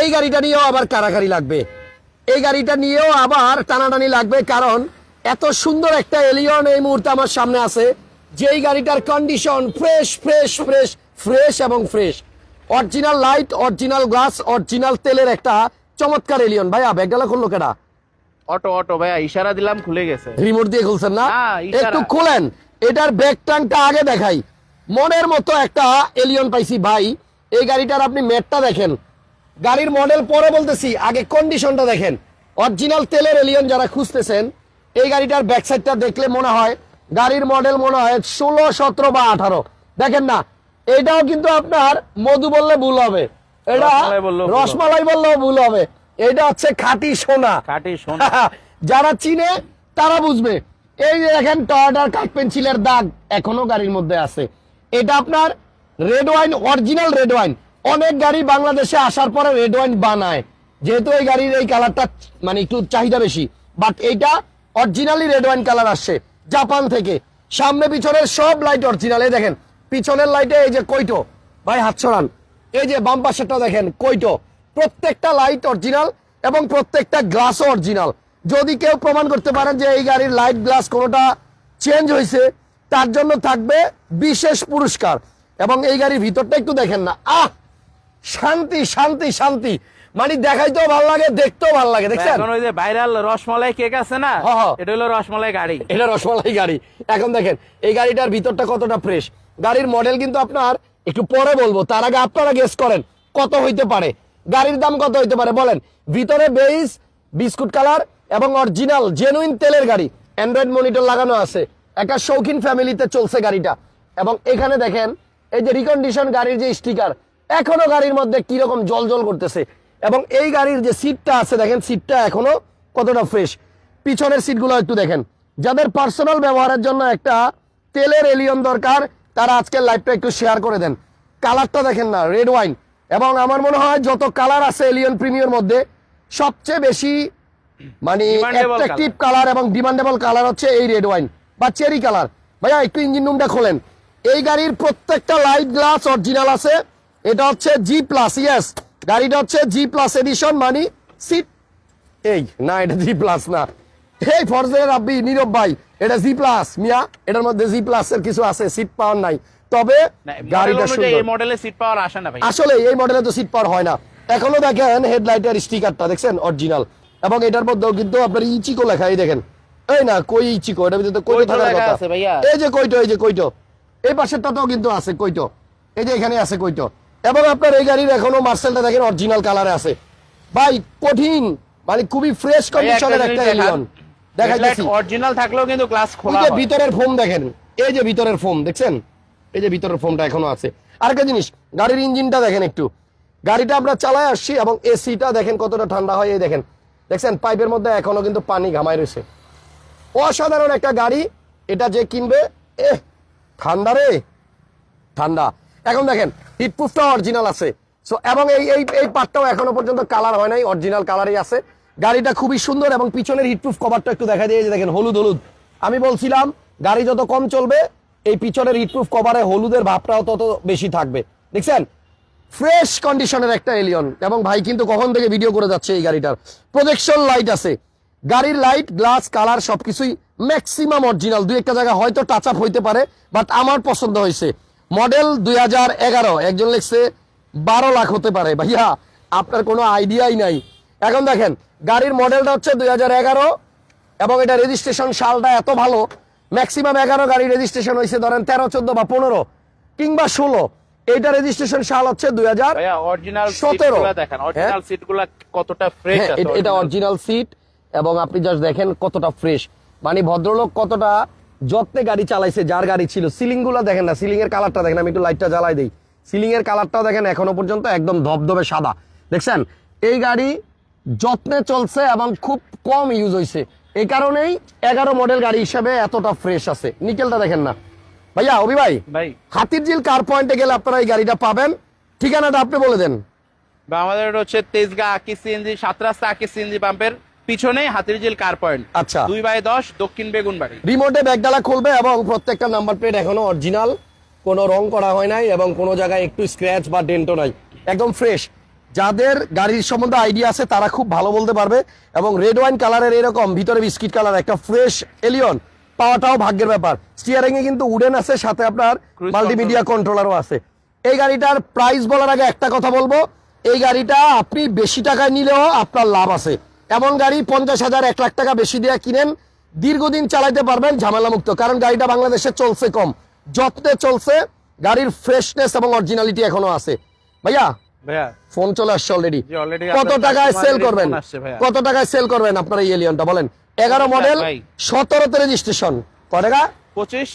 এই গাড়িটা নিয়েও আবার কারাকারি লাগবে। এই গাড়িটা নিয়েও আবার টানাটানি লাগবে কারণ এত সুন্দর একটা এলিয়ন এই মুহূর্তে আমার সামনে আছে যেই গাড়িটার condition fresh fresh fresh fresh এবং fresh original light original glass original তেলের একটা চমৎকার এলিয়ন। ভাইয়া ব্যাগডালা খুললো কেডা? অটো অটো ভাইয়া ইশারা দিলাম খুলে গেছে। রিমোট দিয়ে খুলছেন না? একটু খুলেন। এটার ব্যাক ট্যাঙ্কটা আগে দেখাই। মনের মতো একটা এলিয়ন পাইছি ভাই। এই গাড়িটার আপনি ম্যাটটা দেখেন। গাড়ির মডেল পরে বলতেছি আগে কন্ডিশনটা দেখেন। অরিজিনাল তেলের এলিয়ন যারা খুঁজতেছেন এই গাড়িটার ব্যাক সাইডটা দেখলে মনে হয় গাড়ির মডেল মনে হয় ষোলো সতেরো বা আঠারো। দেখেন না এটাও কিন্তু আপনার মধু বললে ভুল হবে। এটা রসমালাই বললেও ভুল হবে। এটা হচ্ছে খাঁটি সোনা। কাটি শোনা যারা চিনে তারা বুঝবে। এই যে দেখেন টয়টার কাঠ পেন্সিলের দাগ এখনও গাড়ির মধ্যে আছে। এটা আপনার red wine original red wine অনেক গাড়ি বাংলাদেশে আসার পরে রেড ওয়াইন বানায়। যেহেতু এই গাড়ির এই কালারটা মানে একটু চাহিদা বেশি। বাট এইটা অরিজিনালি রেড ওয়াইন কালার আসছে জাপান থেকে। সামনে পিছনের সব লাইট অরিজিনাল এই দেখেন, পিছনের লাইটে এই যে কইটো, ভাই হাত ছড়ান এই যে বাম পাশেরটা দেখেন, কইটো। প্রত্যেকটা লাইট অরিজিনাল এবং প্রত্যেকটা গ্লাসও অরিজিনাল যদি কেউ প্রমাণ করতে পারেন যে এই গাড়ির লাইট গ্লাস কোনোটা চেঞ্জ হয়েছে তার জন্য থাকবে বিশেষ পুরস্কার। এবং এই গাড়ির ভিতরটা একটু দেখেন না। আহ! শান্তি শান্তি শান্তি। মানে দেখাইতেও ভালো লাগে দেখতেও ভালো লাগে দেখছেন? এখন ওই যে ভাইরাল রসমালাই কেক আছে না। এটা হলো রসমালাই গাড়ি। এটা রসমালাই গাড়ি। এখন দেখেন এই গাড়িটার ভিতরটা কতটা ফ্রেশ। গাড়ির মডেল কিন্তু আপনার একটু পরে বলব তার আগে আপনারা গেস করেন কত হইতে পারে। গাড়ির দাম কত হইতে পারে বলেন। ভিতরে বেইস বিস্কুট কালার এবং অরিজিনাল জেনুইন তেলের গাড়ি। অ্যান্ড্রয়েড মনিটর লাগানো আছে। একটা শৌখিন ফ্যামিলিতে চলছে গাড়িটা। এবং এখানে দেখেন এই যে রিকন্ডিশন গাড়ির যে স্টিকার এখনও গাড়ির মধ্যে কীরকম জল জল করতেছে। এবং এই গাড়ির যে সিটটা আছে দেখেন সিটটা এখনও কতটা ফ্রেশ পিছনের সিটগুলো একটু দেখেন। যাদের পার্সোনাল ব্যবহারের জন্য একটা তেলের এলিয়ন দরকার তারা আজকের লাইভটা একটু শেয়ার করে দেন। কালারটা দেখেন না রেড ওয়াইন এবং আমার মনে হয় যত কালার আছে এলিয়ন প্রিমিয়র মধ্যে সবচেয়ে বেশি মানে অ্যাট্রাকটিভ কালার এবং ডিমান্ডেবল কালার হচ্ছে এই রেড ওয়াইন বা চেরি কালার ভাইয়া একটু ইঞ্জিন রুমটা খোলেন। এই গাড়ির প্রত্যেকটা লাইট গ্লাস অরিজিনাল আছে। এটা হচ্ছে জি প্লাস ইয়েস গাড়িটা হচ্ছে জি প্লাস এডিশন মানে সিট এই না এটা জি প্লাস না। এই ফরজের আব্বি নীরব ভাই এটা জি প্লাস মিয়া এটার মধ্যে জি প্লাস এর কিছু আছে সিট পাওয়ার নাই। তবে গাড়িটা এই মডেলে সিট পাওয়ার আসে না ভাই। আসলে এই মডেলে তো সিট পাওয়ার হয় না। এখনও দেখেন হেডলাইটের স্টিকারটা দেখছেন? অরিজিনাল এবং এটার মধ্যেও কিন্তু আপনার ইচিকো লেখা এই দেখেন। এই না কই ইচিকো এটার ভিতরে কইটো থাকার কথা। এই যে কইটো এই যে কইটো। এই পাশেরটাতেও কিন্তু আছে কইটো। এই যে এখানে আছে কইটো। এবং আপনার এই গাড়ির এখনও মার্সেলটা দেখেন অরিজিনাল কালারে আছে। ভাই কঠিন মানে খুবই ফ্রেশ কন্ডিশনের একটা এলিয়ন দেখাই দেখাইতেছি। অরিজিনাল থাকলেও কিন্তু গ্লাস খোলা যে ভিতরের ফোম দেখেন এই যে ভিতরের ফোম দেখছেন? এই যে ভিতরের ফোমটা এখনও আছে। আরেকটা জিনিস গাড়ির ইঞ্জিনটা দেখেন একটু। গাড়িটা আমরা চালায় আসছি এবং এসিটা দেখেন কতটা ঠান্ডা হয় এই দেখেন। দেখছেন পাইপের মধ্যে এখনও কিন্তু পানি ঘামায় রয়েছে। অসাধারণ একটা গাড়ি এটা যে কিনবে এ ঠান্ডা রে। ঠান্ডা। এখন দেখেন হিটপ্রুফটা অরিজিনাল আছে। সো এবং এই এই এই পার্টটাও এখনও পর্যন্ত কালার হয় নাই অরিজিনাল কালারই আছে। গাড়িটা খুবই সুন্দর এবং পিছনের হিটপ্রুফ কভারটা একটু দেখা দিয়ে দেখেন, হলুদ হলুদ। আমি বলছিলাম, গাড়ি যত কম চলবে, এই পিছনের হিটপ্রুফ কভারে হলুদের ভাবটাও তত বেশি থাকবে। দেখছেন? ফ্রেশ কন্ডিশনের একটা এলিয়ন এবং ভাই কিন্তু কখন থেকে ভিডিও করে যাচ্ছে এই গাড়িটার? প্রজেকশন লাইট আছে। গাড়ির লাইট গ্লাস কালার সবকিছুই ম্যাক্সিমাম অরিজিনাল দুই একটা জায়গায় হয়তো টাচ আপ হইতে পারে বাট আমার পছন্দ হয়েছে। মডেল দুই হাজার এগারো। একজন লিখছে বারো লাখ হতে পারে। ভাইয়া আপনার কোনো আইডিয়াই নাই। এখন দেখেন গাড়ির মডেলটা হচ্ছে দুই হাজার এগারো এবং এটা রেজিস্ট্রেশন সালটা এত ভালো ম্যাক্সিমাম এগারো গাড়ি রেজিস্ট্রেশন হয়েছে ধরেন তেরো চোদ্দ বা পনেরো কিংবা ষোলো। এইটা রেজিস্ট্রেশন সাল হচ্ছে দুই হাজার সতেরো। ফ্রেশ হ্যাঁ, এটা অরিজিনাল সিট এবং আপনি জাস্ট দেখেন কতটা ফ্রেশ মানে ভদ্রলোক কতটা যত্নে গাড়ি চালাইছে যার গাড়ি ছিল। সিলিংগুলো দেখেন না সিলিং এর কালারটা দেখেন আমি একটু লাইটটা জ্বালাই দিই। সিলিং এর কালারটাও দেখেন এখনও পর্যন্ত একদম ধবধবে সাদা। দেখছেন? এই গাড়ি যত্নে চলছে এবং খুব কম ইউজ হয়েছে এই কারণেই এগারো মডেল গাড়ি হিসেবে এতটা ফ্রেশ আছে। নিকেলটা দেখেন না। ভাইয়া অভি ভাই ভাই। হাতির ঝিল কার পয়েন্টে গেলে আপনারা এই গাড়িটা পাবেন। ঠিকানাটা আপনি বলে দেন। আমাদের হচ্ছে তেজগা আকি সিএনজি সাত রাস্তা আকি সিএনজি পাম্পের পিছনে হাতিরঝিল কার পয়েন্ট? আচ্ছা। দুই বাই দশ দক্ষিণ বেগুনবাড়ি। রিমোটে ব্যাগডালা খুলবে এবং প্রত্যেকটা নাম্বার প্লেট এখনও অরিজিনাল কোনো রং করা হয় নাই এবং কোনো জায়গায় একটু স্ক্র্যাচ বা ডেন্টও নাই। একদম ফ্রেশ যাদের গাড়ির সম্বন্ধে আইডিয়া আছে তারা খুব ভালো বলতে পারবে। এবং রেড ওয়াইন কালারের এরকম ভিতরে বিস্কিট কালার একটা ফ্রেশ এলিয়ন পাওয়াটাও ভাগ্যের ব্যাপার। স্টিয়ারিং এ কিন্তু উডেন আছে সাথে আপনার মাল্টিমিডিয়া কন্ট্রোলারও আছে। এই গাড়িটার প্রাইস বলার আগে একটা কথা বলব। এই গাড়িটা আপনি বেশি টাকায় নিলেও আপনার লাভ আছে। এমন গাড়ি পঞ্চাশ হাজার এক লাখ টাকা বেশি দিয়ে কিনেন দীর্ঘদিন চালাইতে পারবেন ঝামেলা মুক্ত কারণ গাড়িটা বাংলাদেশে চলছে কম। যত্নে চলছে গাড়ির ফ্রেশনেস এবং অরিজিনালিটি এখনও আছে। ভাইয়া ফোন চলে আসছে অলরেডি কত টাকায় সেল করবেন। কত টাকায় সেল করবেন আপনার এই এলিয়নটা বলেন। এগারো মডেল। সতেরোতে রেজিস্ট্রেশন কয় টাকা? পঁচিশ।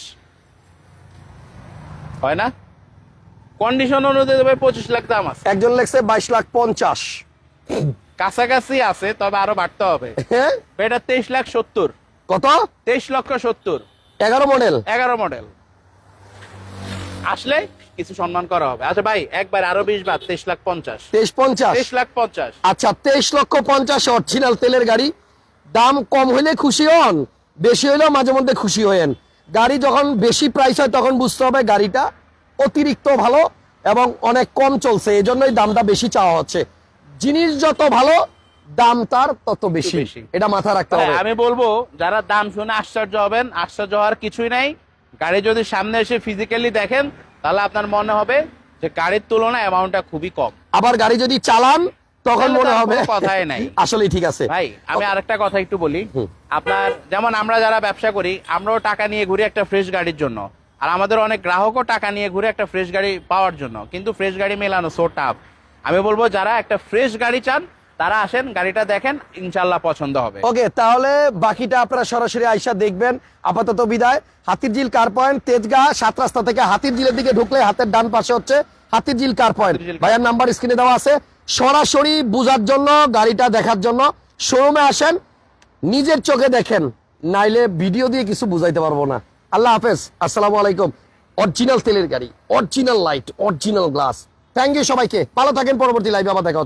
হয় না? কন্ডিশন অনুযায়ী ভাই পঁচিশ লাখ দাম আছে। একজন লেখছে বাইশ লাখ পঞ্চাশ। কাছাকাছি আছে তবে আরও বাড়তে হবে। হ্যাঁ? এটা তেইশ লাখ সত্তর। কত? তেইশ লক্ষ সত্তর। এগারো মডেল? এগারো মডেল। আসলে কিছু সম্মান করা হবে। আচ্ছা ভাই একবার আরও বিশ বার তেইশ লাখ পঞ্চাশ। তেইশ পঞ্চাশ? তেইশ লাখ পঞ্চাশ। আচ্ছা তেইশ লক্ষ পঞ্চাশ অরিজিনাল তেলের গাড়ি। দাম কম হইলে খুশি হন বেশি হইলেও মাঝে মধ্যে খুশি হয়েন গাড়ি যখন বেশি প্রাইস হয় তখন বুঝতে হবে গাড়িটা অতিরিক্ত ভালো এবং অনেক কম চলছে। এই জন্যই দামটা বেশি চাওয়া হচ্ছে। জিনিস যত ভালো দাম তার তত বেশি। এটা মাথায় রাখতে হবে। আমি বলব যারা দাম শুনে আশ্চর্য হবেন আশ্চর্য হওয়ার কিছুই নাই। গাড়ি যদি সামনে এসে ফিজিক্যালি দেখেন তাহলে আপনার মনে হবে যে গাড়ির তুলনায় অ্যামাউন্টটা খুবই কম। আবার গাড়ি যদি চালান তখন মনে হবে কথাই নাই। আসলে ঠিক আছে। ভাই আমি আরেকটা কথা একটু বলি। আপনার যেমন আমরা যারা ব্যবসা করি আমরাও টাকা নিয়ে ঘুরি একটা ফ্রেশ গাড়ির জন্য। আর আমাদের অনেক গ্রাহকও টাকা নিয়ে ঘুরে একটা ফ্রেশ গাড়ি পাওয়ার জন্য। কিন্তু ফ্রেশ গাড়ি মেলানো সো টাফ আমি বলব যারা একটা ফ্রেশ গাড়ি চান তারা আসেন গাড়িটা দেখেন ইনশাল্লাহ পছন্দ হবে। ওকে তাহলে বাকিটা আপনারা সরাসরি আইসা দেখবেন। আপাতত বিদায়। হাতিরঝিল কার পয়েন্ট তেজগাঁ সাত রাস্তা থেকে হাতিরঝিলের দিকে ঢুকলে হাতের ডান পাশে হচ্ছে হাতিরঝিল কার পয়েন্ট ভাইয়ার নাম্বার স্ক্রিনে দেওয়া আছে। সরাসরি বুঝার জন্য গাড়িটা দেখার জন্য শোরুমে আসেন নিজের চোখে দেখেন নাইলে ভিডিও দিয়ে কিছু বুঝাইতে পারব না। আল্লাহ হাফেজ আসসালামু আলাইকুম। অরিজিনাল তেলের গাড়ি original light original glass thank you সবাইকে ভালো থাকেন পরবর্তী লাইভে আবার দেখা।